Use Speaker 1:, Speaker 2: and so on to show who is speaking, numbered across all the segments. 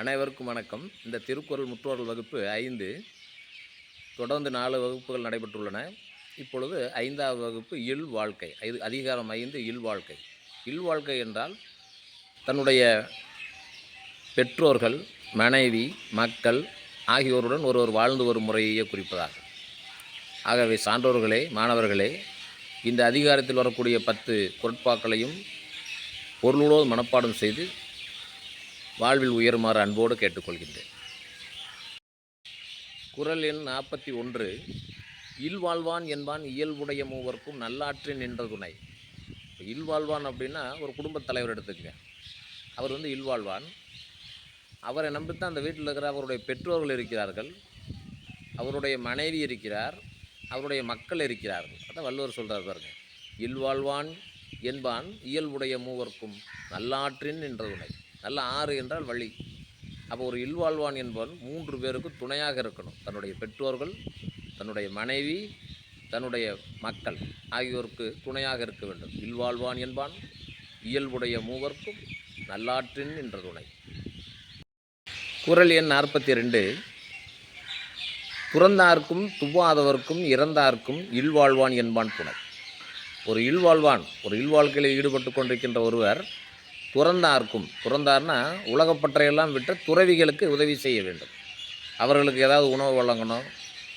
Speaker 1: அனைவருக்கும் வணக்கம். இந்த திருக்குறள் முற்றோர்கள் வகுப்பு ஐந்து தொடர்ந்து நாலு வகுப்புகள் நடைபெற்றுள்ளன. இப்பொழுது ஐந்தாவது வகுப்பு இல் வாழ்க்கை இது அதிகாரம் ஐந்து இல் வாழ்க்கை. இல் வாழ்க்கை என்றால் தன்னுடைய பெற்றோர்கள் மனைவி மக்கள் ஆகியோருடன் ஒருவர் வாழ்ந்து வரும் முறையையே குறிப்பதாகும் ஆகவே சான்றோர்களே மாணவர்களே இந்த அதிகாரத்தில் வரக்கூடிய பத்து குரட்பாக்களையும் பொருளோடு மனப்பாடம் செய்து வாழ்வில் உயருமாறு அன்போடு கேட்டுக்கொள்கின்றேன். குரல் எண் நாற்பத்தி ஒன்று. இல்வாழ்வான் என்பான் இயல்புடைய மூவர்க்கும் நல்லாற்றின் நின்ற துணை. இப்போ இல்வாழ்வான் அப்படின்னா ஒரு குடும்பத் தலைவர் எடுத்துக்கங்க. அவர் வந்து இல்வாழ்வான் அவரை நம்பித்தான் அந்த வீட்டில் இருக்கிற அவருடைய பெற்றோர்கள் இருக்கிறார்கள். அவருடைய மனைவி இருக்கிறார். அவருடைய மக்கள் இருக்கிறார்கள். அதான் வள்ளுவர் சொல்கிறார் பாருங்க. இல்வாழ்வான் என்பான் இயல்புடைய மூவர்க்கும் நல்லாற்றின் நின்ற துணை. நல்ல ஆறு என்றால் வழி. அப்போ ஒரு இல்வாழ்வான் என்பவன் மூன்று பேருக்கு துணையாக இருக்கணும். தன்னுடைய பெற்றோர்கள் தன்னுடைய மனைவி தன்னுடைய மக்கள் ஆகியோருக்கு துணையாக இருக்க வேண்டும். இல்வாழ்வான் என்பான் இயல்புடைய மூவர்க்கும் நல்லாற்றின் என்ற துணை. குரல் எண் நாற்பத்தி ரெண்டு துறந்தார்க்கும் துவாதவர்க்கும் இறந்தார்க்கும் இல்வாழ்வான் என்பான் துணை. ஒரு இல்வாழ்வான் ஒரு இல்வாழ்க்கையில் ஈடுபட்டு கொண்டிருக்கின்ற ஒருவர் துறந்தார்க்கும். துறந்தார்னா உலகப்பற்றையெல்லாம் விட்டு துறவிகளுக்கு உதவி செய்ய வேண்டும். அவர்களுக்கு ஏதாவது உணவு வழங்கணும்.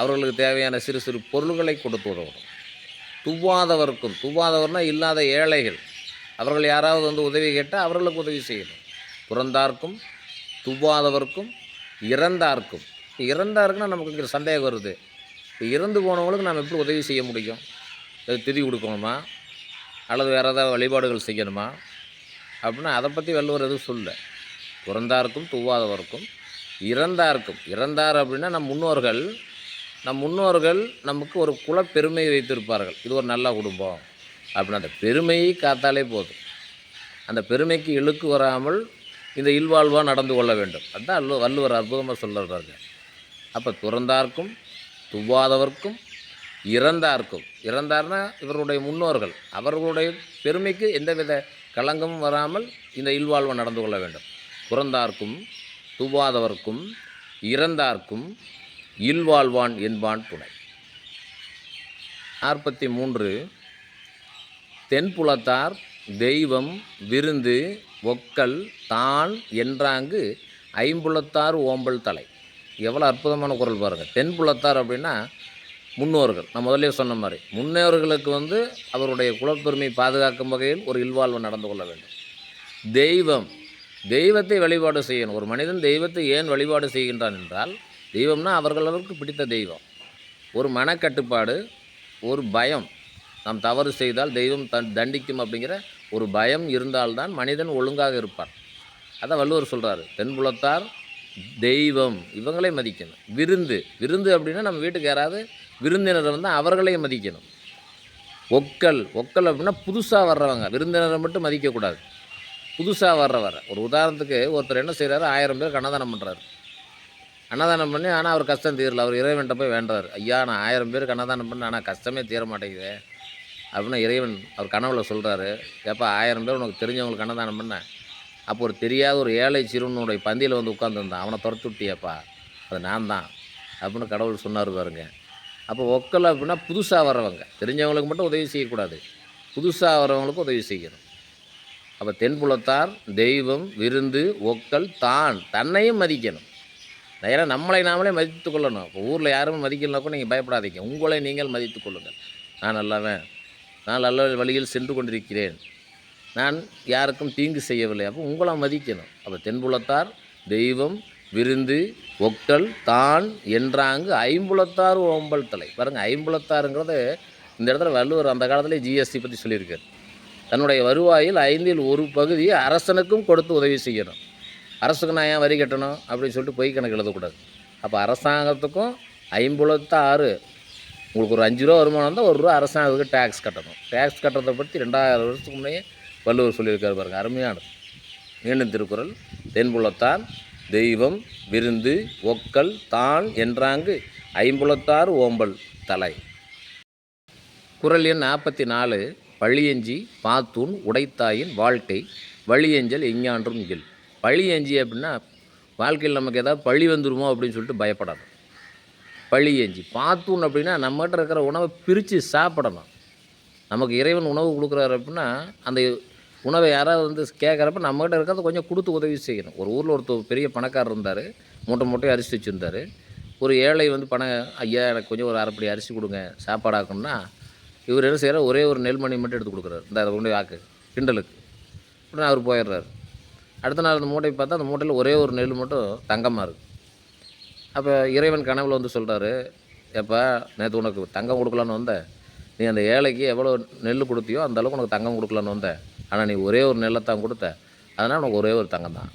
Speaker 1: அவர்களுக்கு தேவையான சிறு சிறு பொருள்களை கொடுத்து உதவணும். துவாதவர்க்கும் துவாதவர்னால் இல்லாத ஏழைகள். அவர்கள் யாராவது வந்து உதவி கேட்டால் அவர்களுக்கு உதவி செய்யணும். துறந்தார்க்கும் துவாதவர்க்கும் இறந்தார்க்கும். இறந்தாருக்குன்னா நமக்கு இங்கே சந்தேகம் வருது. இப்போ இறந்து போனவங்களுக்கு நாம் எப்படி உதவி செய்ய முடியும்? திதி கொடுக்கணுமா? அல்லது வேறு ஏதாவது வழிபாடுகள் செய்யணுமா? அப்படின்னா அதை பற்றி வள்ளுவர் எதுவும் சொல்ல பிறந்தாருக்கும் தூவாதவருக்கும் இறந்தாருக்கும். இறந்தார் அப்படின்னா நம் முன்னோர்கள் நம் முன்னோர்கள் நமக்கு ஒரு குலப்பெருமை வைத்திருப்பார்கள். இது ஒரு நல்ல குடும்பம். அப்படின்னா அந்த பெருமையை காத்தாலே போதும். அந்த பெருமைக்கு இழுக்கு வராமல் இந்த இல்வாழ்வாக நடந்து கொள்ள வேண்டும். அதுதான் அல்லு வள்ளுவர் அற்புதமாக சொல்லுறாருங்க அப்போ துறந்தார்க்கும் துவாதவர்க்கும் இறந்தார்க்கும் இறந்தார்னா இவருடைய முன்னோர்கள். அவர்களுடைய பெருமைக்கு எந்தவித களங்கமும் வராமல் இந்த இல்வாழ்வை நடந்து கொள்ள வேண்டும். பிறந்தார்க்கும் துவாதவர்க்கும் இறந்தார்க்கும் இல்வாழ்வான் என்பான் துணை. நாற்பத்தி மூன்று தென்புலத்தார் தெய்வம் விருந்து ஒக்கல் தான் என்றாங்கு ஐம்புலத்தார் ஓம்பல் தலை. எவ்வளோ அற்புதமான குரல் பாருங்கள் தென்புலத்தார் அப்படின்னா முன்னோர்கள். நான் முதலே சொன்ன மாதிரி. முன்னோர்களுக்கு வந்து அவருடைய குலப்பெருமை பாதுகாக்கும் வகையில் ஒரு இல்வாழ்வு நடந்து கொள்ள வேண்டும். தெய்வம். தெய்வத்தை வழிபாடு செய்யணும். ஒரு மனிதன் தெய்வத்தை ஏன் வழிபாடு செய்கின்றான் என்றால் தெய்வம்னா அவர்களுக்கு பிடித்த தெய்வம். ஒரு மனக்கட்டுப்பாடு ஒரு பயம். நாம் தவறு செய்தால் தெய்வம் தன் தண்டிக்கும் அப்படிங்கிற ஒரு பயம் இருந்தால்தான் மனிதன் ஒழுங்காக இருப்பான். அதான் வள்ளுவர் சொல்கிறாரு தென்புலத்தார் தெய்வம். இவங்களே மதிக்கணும். விருந்து. விருந்து அப்படின்னா நம்ம வீட்டுக்கு யாராவது விருந்தினர் வந்து அவர்களையும் மதிக்கணும். ஒக்கல் ஒக்கல் அப்படின்னா புதுசாக வர்றவங்க. விருந்தினரை மட்டும் மதிக்கக்கூடாது. புதுசாக வர்றவர். ஒரு உதாரணத்துக்கு ஒருத்தர் என்ன செய்கிறாரு ஆயிரம் பேர் அன்னதானம் பண்ணுறாரு அன்னதானம் பண்ணி ஆனால் அவர் கஷ்டம் தீரல. அவர் இறைவன்கிட்ட போய் வேண்டார் ஐயா நான் ஆயிரம் பேருக்கு அன்னதானம் பண்ண ஆனால் கஷ்டமே தீர மாட்டேங்குது. அப்படின்னா இறைவன் அவர் கனவுல சொல்கிறாரு ஏப்பா ஆயிரம் பேர் உனக்கு தெரிஞ்சவங்களுக்கு அன்னதானம் பண்ண. அப்போ ஒரு தெரியாத ஒரு ஏழை சிறுவனுடைய பந்தியில் வந்து உட்காந்துருந்தான் அவனை துரத்து விட்டியப்பா அது நான் தான். அப்படின்னு கடவுள் சொன்னார் பாருங்க. அப்போ ஒக்கல் அப்படின்னா புதுசாக வரவங்க தெரிஞ்சவங்களுக்கு மட்டும் உதவி செய்யக்கூடாது. புதுசாக வரவங்களுக்கு உதவி செய்யணும். அப்போ தென்புலத்தார் தெய்வம் விருந்து ஒக்கல் தான். தன்னையும் மதிக்கணும். ஏன்னா நம்மளை நாமளே மதித்து கொள்ளணும். இப்போ ஊரில் யாரும் மதிக்கலனா கூட நீங்கள் பயப்படாதீங்க. உங்களை நீங்கள் மதித்து கொள்ளுங்கள். நான் நல்லவன். நான் நல்ல வழியில் சென்று கொண்டிருக்கிறேன். நான் யாருக்கும் தீங்கு செய்யவில்லை. அப்போ உங்களை மதிக்கணும். அப்போ தென்புலத்தார் தெய்வம் விருந்து ஒக்கல் தான் என்றாங்கு ஐம்புலத்தாறு ஓம்பல் தலை. பாருங்கள் ஐம்புலத்தாருங்கிறது இந்த இடத்துல வள்ளுவர் அந்த காலத்திலே ஜிஎஸ்டி பற்றி சொல்லியிருக்கார். தன்னுடைய வருவாயில் ஐந்தில் ஒரு பகுதியை அரசனுக்கும் கொடுத்து உதவி செய்யணும். அரசுக்கு நான் ஏன் வரி கட்டணும் அப்படின்னு சொல்லிட்டு பொய் கணக்கு எழுதக்கூடாது. அப்போ அரசாங்கத்துக்கும் ஐம்புலத்தாறு உங்களுக்கு ஒரு அஞ்சு ரூபா வருமானம் இருந்தால் ஒரு ரூபா அரசாங்கத்துக்கு டேக்ஸ் கட்டணும். டேக்ஸ் கட்டுறதை பற்றி ரெண்டாயிரம் வருஷத்துக்கு முன்னே வள்ளுவர் சொல்லியிருக்காரு பாருங்கள் அருமையானது. மீண்டும் திருக்குறள் தென்புலத்தான் தெய்வம் விருந்து ஒக்கல் தான் என்றாங்கு ஐம்புலத்தாறு ஓம்பல் தலை. குரல் எண் நாற்பத்தி நாலு பழியஞ்சி பாத்தூன் உடைத்தாயின் வாழ்க்கை வழியஞ்சல் எஞ்ஞான்றும் இல் பழியஞ்சி அப்படின்னா வாழ்க்கையில் நமக்கு ஏதாவது பழி வந்துருமோ அப்படின்னு சொல்லிட்டு பயப்படாது. பழி எஞ்சி அப்படின்னா நம்மகிட்ட இருக்கிற உணவை பிரித்து சாப்பிடணும். நமக்கு இறைவன் உணவு கொடுக்குறாரு அப்படின்னா அந்த உணவை யாராவது வந்து கேட்குறப்ப நம்மகிட்ட இருக்கிறத கொஞ்சம் கொடுத்து உதவி செய்யணும். ஒரு ஊரில் ஒருத்தர் பெரிய பணக்காரர் இருந்தார். மூட்டை மூட்டை அரிசி வச்சுருந்தார். ஒரு ஏழை வந்து பணம் ஐயா எனக்கு கொஞ்சம் ஒரு அரைப்படி அரிசி கொடுங்க சாப்பாடாக்கணும்னா இவர் என்ன செய்கிறார் ஒரே ஒரு நெல்மணி மட்டும் எடுத்து கொடுக்குறாரு. இந்த அதை கொண்டு ஆக்கு கிண்டலுக்கு. உடனே அவர் போயிடுறாரு. அடுத்த நாள் அந்த மூட்டையை பார்த்தா அந்த மூட்டையில் ஒரே ஒரு நெல் மட்டும் தங்கமாக இருக்குது அப்போ இறைவன் கனவில் வந்து சொல்கிறாரு எப்போ நேற்று உனக்கு தங்கம் கொடுக்கலான்னு வந்தேன். நீ அந்த ஏழைக்கு எவ்வளோ நெல் கொடுத்தியோ அந்தளவுக்கு உனக்கு தங்கம் கொடுக்கலான்னு வந்தேன். ஆனால் நீ ஒரே ஒரு நிலத்தான் கொடுத்த. அதனால் உனக்கு ஒரே ஒரு தங்கம் தான்.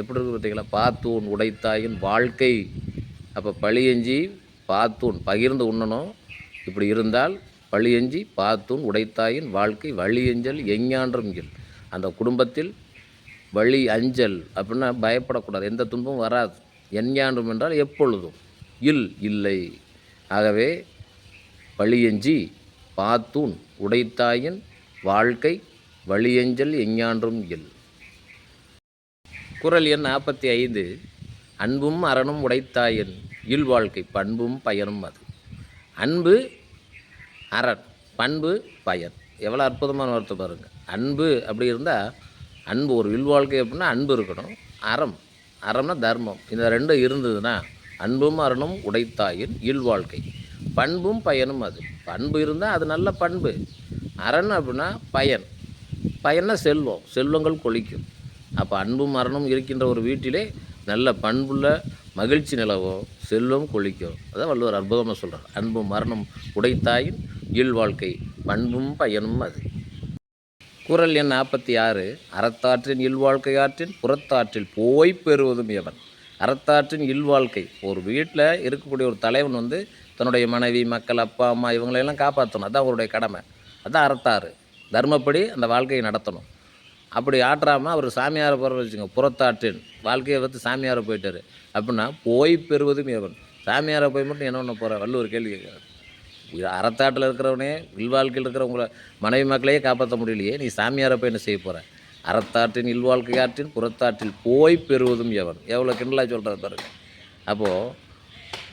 Speaker 1: எப்படி இருக்கு பார்த்தீங்களா? பாத்தூன் உடைத்தாயின் வாழ்க்கை. அப்போ பழியஞ்சி பாத்தூன் பகிர்ந்து உண்ணணும். இப்படி இருந்தால் பழியஞ்சி பாத்தூன் உடைத்தாயின் வாழ்க்கை. வழியஞ்சல் எஞ்ஞான்றும் இல் அந்த குடும்பத்தில் வழி அஞ்சல் அப்படின்னா பயப்படக்கூடாது. எந்த துன்பமும் வராது. எஞ்ஞான்றும் என்றால் எப்பொழுதும் இல் இல்லை. ஆகவே பழியஞ்சி பாத்தூன் உடைத்தாயின் வாழ்க்கை. வழியஞ்சல் எஞ்ஞான்றும் இல் குரல் எண் நாற்பத்தி ஐந்து அன்பும் அறனும் உடைத்தாயின் இல் வாழ்க்கை பண்பும் பயனும் அது. அன்பு அரண் பண்பு பயன். எவ்வளோ அற்புதமான வார்த்தை பாருங்கள் அன்பு அப்படி இருந்தால் அன்பு ஒரு இல் வாழ்க்கை அப்படின்னா அன்பு இருக்கணும். அறம் அறம்னா தர்மம். இந்த ரெண்டும் இருந்ததுன்னா அன்பும் அறனும் உடைத்தாயின் இல் வாழ்க்கை பண்பும் பயனும் அது. பண்பு இருந்தால் அது நல்ல பண்பு. அரண் அப்படின்னா பயன். பயன்னா செல்வம் செல்வங்கள் கொளிக்கும் அப்போ அன்பும் மரணம் இருக்கின்ற ஒரு வீட்டிலே நல்ல பண்புள்ள மகிழ்ச்சி நிலவும் செல்வம் கொளிக்கும் அதான் வள்ளுவர் அற்புதமாக சொல்கிறார் அன்பும் மரணம் உடைத்தாயின் இயல் வாழ்க்கை பண்பும் பயனும் அது. குரல் எண் நாற்பத்தி ஆறு அறத்தாற்றின் இல்வாழ்க்கையாற்றின் புறத்தாற்றில் போய் பெறுவதும் எவன்? அறத்தாற்றின் இல்வாழ்க்கை ஒரு வீட்டில் இருக்கக்கூடிய ஒரு தலைவன் வந்து தன்னுடைய மனைவி மக்கள் அப்பா அம்மா இவங்களையெல்லாம் காப்பாற்றணும். அதுதான் அவருடைய கடமை. அதுதான் அறத்தாறு. தர்மப்படி அந்த வாழ்க்கையை நடத்தணும். அப்படி ஆற்றாமல் அவர் சாமியாரை போகிற வச்சுங்க புறத்தாற்றின் வாழ்க்கையை பார்த்து சாமியாரை போயிட்டார். அப்படின்னா போய் பெறுவதும் இவன் சாமியாரை போய் மட்டும் என்ன பண்ண போகிற வள்ளுவர் கேள்வி கேட்குறாரு. இது அறத்தாட்டில் இருக்கிறவனே இல்வாழ்க்கையில் இருக்கிறவங்கள மனைவி மக்களையே காப்பாற்ற முடியலையே நீ சாமியாரை போய் என்ன செய்ய போகிற அறத்தாற்றின் இல்வாழ்க்கையாற்றின் புறத்தாற்றில் போய் பெறுவதும் எவன் எவ்வளோ கிண்டலாக சொல்கிறார் பாருங்க. அப்போது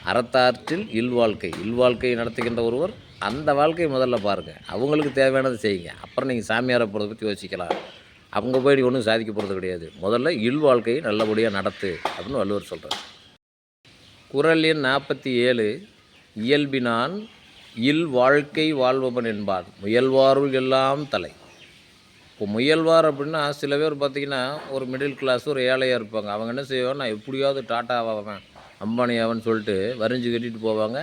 Speaker 1: அறத்தாற்றில் இல்வாழ்க்கை இல்வாழ்க்கை நடத்துகின்ற ஒருவர் அந்த வாழ்க்கையை முதல்ல பாருங்கள் அவங்களுக்கு தேவையானதை செய்யுங்க. அப்புறம் நீங்கள் சாமியாரை போகிறத பற்றி யோசிக்கலாம். அவங்க போய் ஒன்றும் சாதிக்க போகிறது கிடையாது. முதல்ல இல்வாழ்க்கையை நல்லபடியாக நடத்து அப்படின்னு வள்ளுவர் சொல்கிறார் குரல் எண் நாற்பத்தி ஏழு இயல்பினான் இல் வாழ்க்கை வாழ்பவன் என்பான். முயல்வாருள் எல்லாம் தலை. இப்போ முயல்வார் அப்படின்னா சில பேர் பார்த்திங்கன்னா ஒரு மிடில் கிளாஸ் ஒரு ஏழையாக இருப்பாங்க. அவங்க என்ன செய்வாங்க நான் எப்படியாவது டாட்டா ஆவேன் அம்பானியாவன் சொல்லிட்டு வரிஞ்சு கட்டிட்டு போவாங்க.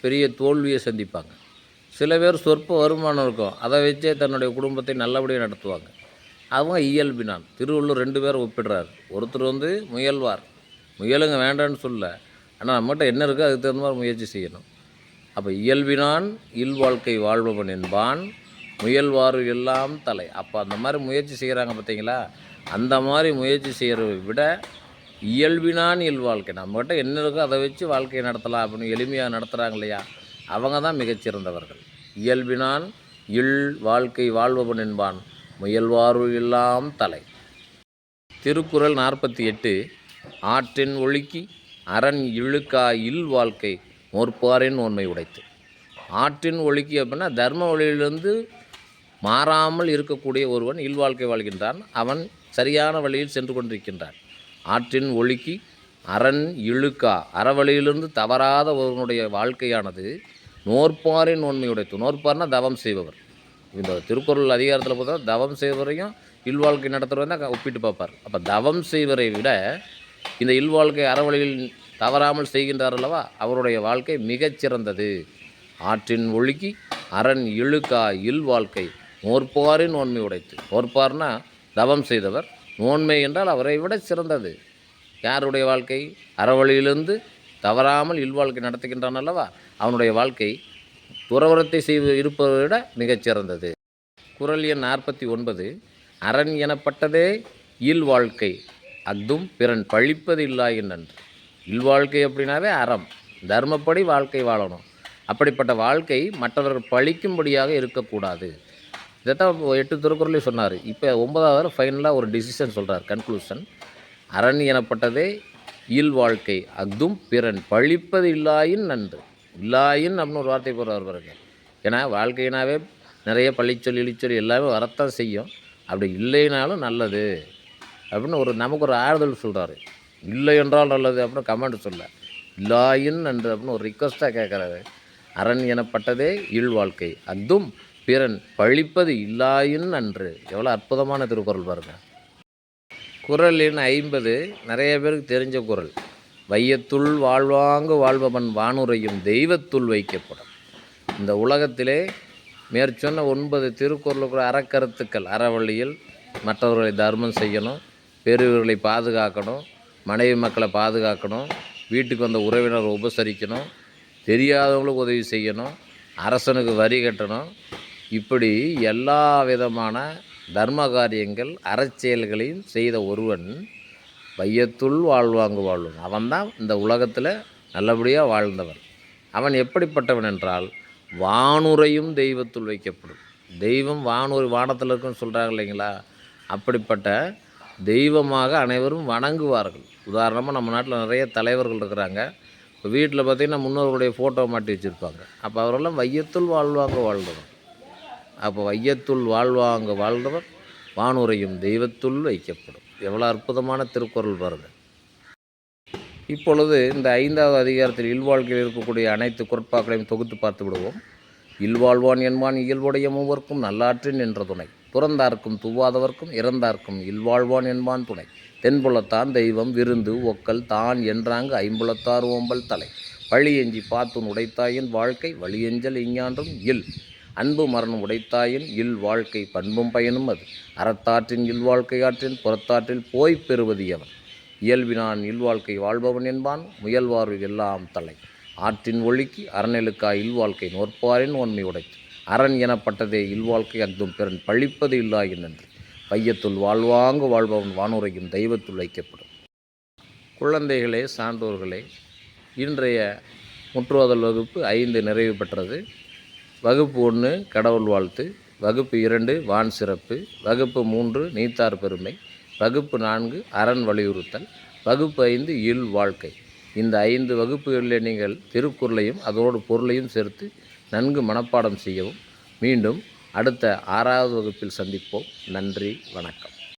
Speaker 1: பெரிய தோல்வியை சந்திப்பாங்க. சில பேர் சொற்ப வருமானம் இருக்கும். அதை வச்சே தன்னுடைய குடும்பத்தை நல்லபடியாக நடத்துவாங்க. அவங்க இயல்பினான் திருவள்ளூர் ரெண்டு பேரும் ஒப்பிடுறாரு. ஒருத்தர் வந்து முயல்வார். முயலுங்க வேண்டான்னு சொல்ல. ஆனால் நம்மகிட்ட என்ன இருக்கோ அதுக்கு தகுந்த மாதிரி முயற்சி செய்யணும். அப்போ இயல்பினான் இல்வாழ்க்கை வாழ்பவன் என்பான். முயல்வாறு எல்லாம் தலை. அப்போ அந்த மாதிரி முயற்சி செய்கிறாங்க பார்த்தீங்களா அந்த மாதிரி முயற்சி செய்கிறத விட இயல்பினான் இல்வாழ்க்கை நம்மகிட்ட என்ன இருக்கோ அதை வச்சு வாழ்க்கையை நடத்தலாம் அப்படின்னு எளிமையாக நடத்துகிறாங்க இல்லையா? அவங்க தான் மிகச்சிறந்தவர்கள் இயல்பினான் இல் வாழ்க்கை வாழ்பவன் என்பான். முயல்வாறு எல்லாம் தலை. திருக்குறள் நாற்பத்தி எட்டு ஆற்றின் ஒழுக்கி அரண் இழுக்கா இல் வாழ்க்கை மோற்பாரின் உண்மை உடைத்து. ஆற்றின் ஒழுக்கி அப்படின்னா தர்ம வழியிலிருந்து மாறாமல் இருக்கக்கூடிய ஒருவன் இல்வாழ்க்கை வாழ்கின்றான். அவன் சரியான வழியில் சென்று கொண்டிருக்கின்றான். ஆற்றின் ஒழுக்கி அரண் இழுக்கா. அறவழியிலிருந்து தவறாத ஒருவனுடைய வாழ்க்கையானது நோற்பாரின் உண்மை உடைத்து நோற்பார்னா தவம் செய்பவர். இந்த திருக்குறள் அதிகாரத்தில் பார்த்தா தவம் செய்வரையும் இல்வாழ்க்கை நடத்துகிறவன் தான் ஒப்பிட்டு பார்ப்பார். அப்போ தவம் செய்வரை விட இந்த இல்வாழ்க்கை அறவழியில் தவறாமல் செய்கின்றார் அல்லவா? அவருடைய வாழ்க்கை மிகச்சிறந்தது ஆற்றின் ஒழுக்கி அரண் இழுக்கா இல்வாழ்க்கை நோற்பாரின் உண்மை உடைத்து நோற்பார்னா தவம் செய்தவர். நோன்மை என்றால் அவரை விட சிறந்தது. யாருடைய வாழ்க்கை? அறவழியிலிருந்து தவறாமல் இல்வாழ்க்கை நடத்துகின்றான் அல்லவா? அவனுடைய வாழ்க்கை துறவரத்தை செய்வது இருப்பதை விட மிகச்சிறந்தது குரல் எண் நாற்பத்தி ஒன்பது அரண் எனப்பட்டதே இல்வாழ்க்கை அஃதும் பிறன் பழிப்பது இல்லாயின் நன்று இல்வாழ்க்கை அப்படின்னாவே அறம் தர்மப்படி வாழ்க்கை வாழணும். அப்படிப்பட்ட வாழ்க்கை மற்றவர்கள் பழிக்கும்படியாக இருக்கக்கூடாது. இதைத்தான் எட்டு திருக்குறளையும் சொன்னார். இப்போ ஒன்பதாவது ஃபைனலாக ஒரு டிசிஷன் சொல்கிறார் கன்க்ளூஷன் அரண் எனப்பட்டதே இல் வாழ்க்கை அதுவும் பிறன். பழிப்பது இல்லாயின் நன்று. இல்லாயின் அப்படின்னு ஒரு வார்த்தை போடுறார் பாருங்க. ஏன்னா வாழ்க்கையினாவே நிறைய பழிச்சொல் இழிச்சொல் எல்லாமே வரத்தான் செய்யும். அப்படி இல்லைனாலும் நல்லது அப்படின்னு ஒரு நமக்கு ஒரு ஆறுதல் சொல்கிறாரு இல்லை என்றால் நல்லது அப்படின்னு கமெண்ட் சொல்ல. இல்லாயின் நன்று அப்படின்னு ஒரு ரிக்வஸ்ட்டாக கேட்குறாரு அரண் எனப்பட்டதே இல் வாழ்க்கை அஃதும் பிறன் பழிப்பது இல்லாயின் நன்று எவ்வளோ அற்புதமான திருக்குறள் பாருங்கள் குறள் எண் ஐம்பது. நிறைய பேருக்கு தெரிஞ்ச குறள் வையத்துள் வாழ்வாங்கு வாழ்பவன் வானுரையும் தெய்வத்துள் வைக்கப்படும். இந்த உலகத்திலே மேற்சொன்ன ஒன்பது திருக்குறளுக்குள்ள அறக்கருத்துக்கள் அறவழியில் மற்றவர்களை தர்மம் செய்யணும் பெரியவர்களை பாதுகாக்கணும் மனைவி மக்களை பாதுகாக்கணும் வீட்டுக்கு வந்த உறவினரை உபசரிக்கணும் தெரியாதவங்களுக்கு உதவி செய்யணும் அரசனுக்கு வரி கட்டணும் இப்படி எல்லா விதமான தர்ம காரியங்கள் அறச்செயல்களையும் செய்த ஒருவன் வையத்துள் வாழ்வாங்கு வாழும் அவன்தான் இந்த உலகத்தில் நல்லபடியாக வாழ்ந்தவன். அவன் எப்படிப்பட்டவன் என்றால் வானுரையும் தெய்வத்துள் வைக்கப்படும். தெய்வம் வானூர் வானத்தில் இருக்குன்னு சொல்கிறாங்க இல்லைங்களா? அப்படிப்பட்ட தெய்வமாக அனைவரும் வணங்குவார்கள். உதாரணமாக நம்ம நாட்டில் நிறைய தலைவர்கள் இருக்கிறாங்க. இப்போ வீட்டில் பார்த்திங்கன்னா முன்னோர்களுடைய ஃபோட்டோ மாட்டி வச்சுருப்பாங்க. அப்போ அவரெல்லாம் வையத்துள் வாழ்வாங்க வாழ்ந்தவன். அப்போ வையத்துள் வாழ்வாங்க வாழ்ந்தவர் வானுரையும் தெய்வத்துள் வைக்கப்படும். எவ்வளோ அற்புதமான திருக்குறள் பாருங்கள் இப்பொழுது இந்த ஐந்தாவது அதிகாரத்தில் இல்வாழ்க்கையில் இருக்கக்கூடிய அனைத்து குரட்பாக்களையும் தொகுத்து பார்த்து விடுவோம். இல்வாழ்வான் என்பான் இயல்புடைய மூவர்க்கும் நல்லாற்றின் என்ற துணை. துறந்தார்க்கும் துவாதவர்க்கும் இறந்தார்க்கும் இல்வாழ்வான் என்பான் துணை. தென்புலத்தான் தெய்வம் விருந்து ஒக்கல் தான் என்றாங்க ஐம்புலத்தார் ஓம்பல் தலை. பழியெஞ்சி பார்த்துன் உடைத்தாயின் வாழ்க்கை வழியெஞ்சல் இஞ்ஞான்றும் இல். அன்பு மரணம் உடைத்தாயின் இல் வாழ்க்கை பண்பும் பயனும் அது. அறத்தாற்றின் இல்வாழ்க்கை ஆற்றின் புறத்தாற்றில் போய்ப் பெறுவது எவன் இயல்பினான் இல்வாழ்க்கை வாழ்பவன் என்பான் முயல்வார்வு எல்லாம் தலை. ஆற்றின் ஒழுக்கி அறநெழுக்காய் இல்வாழ்க்கை நோற்பாரின் உண்மை உடைத்து. அரண் எனப்பட்டதே இல்வாழ்க்கை அக்தும் பிறன் பழிப்பது இல்லாயின் என்று பையத்துள் வாழ்வாங்கு வாழ்பவன் வானுரையும் தெய்வத்துள் வைக்கப்படும் குழந்தைகளே சான்றோர்களே இன்றைய முற்றுவதல் வகுப்பு ஐந்து நிறைவு பெற்றது. வகுப்பு ஒன்று கடவுள் வாழ்த்து. வகுப்பு இரண்டு வான் சிறப்பு. வகுப்பு மூன்று நீத்தார் பெருமை. வகுப்பு நான்கு அரண் வலியுறுத்தல். வகுப்பு ஐந்து இல் வாழ்க்கை. இந்த ஐந்து வகுப்புகளில் நீங்கள் திருக்குறளையும் அதோடு பொருளையும் சேர்த்து நன்கு மனப்பாடம் செய்யவும். மீண்டும் அடுத்த ஆறாவது வகுப்பில் சந்திப்போம். நன்றி வணக்கம்.